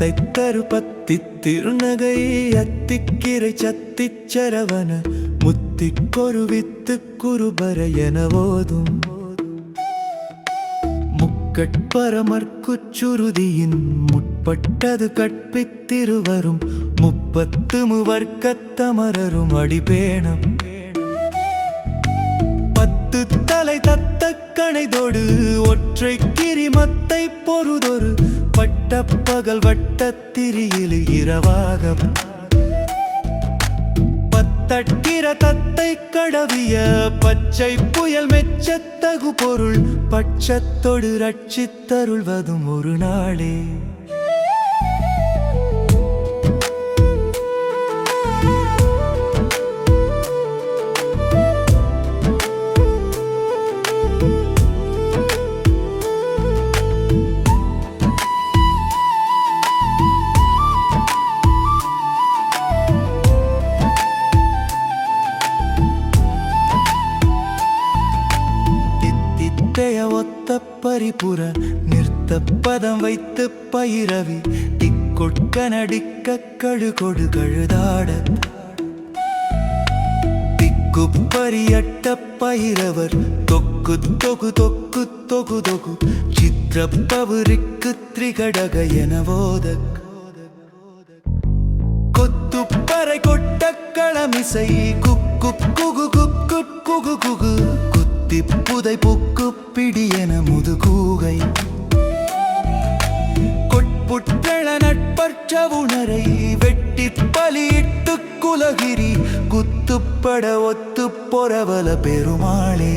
தத்தை தரு திருநகை அத்திக்கிரை சத்திச் சரவண முத்திக்கொரு வித்து குருபர என ஓதும் முக்கட்பரமற்குச்சுருதியின் முற்பட்டது கற்பித்திருவரும் முப்பத்து முவர்க்கத்தமரரும் அடிபேணம். பத்து தலை தத்தக்கணைதோடு ஒற்றை கிரிமத்தை பொறுதொரு பட்ட பகல் வட்டத்திரியில் இரவாக பத்தட்டிர தத்தை கடவிய பச்சை புயல் மெச்சத்தகு பொருள் பட்சத்தொடு ரட்சித்தருள்வதும் ஒரு நாளே. பரிபுற நிறுத்த பதம் வைத்து பயிரவி திக்கொட்க நடிக்க கழுகொடு கழுதாட. திக்கு பரியட்ட பயிரவர் தொக்கு தொகு தொக்கு தொகு தொகு சித்திரப்பவருக்கு பவுரிக்கு திரிகடக எனவோத கொத்துப்பறை கொட்ட களமிசை குக்கு குகு குக்கு குகு குகு. குத்தி புதை புக்கு பிடியன முதுகூகை கொட்புற்றள நட்பற்ற உணரை வெட்டி பலியிட்டு குலகிரி குத்துப்பட ஒத்து பொறவல பெருமாளே.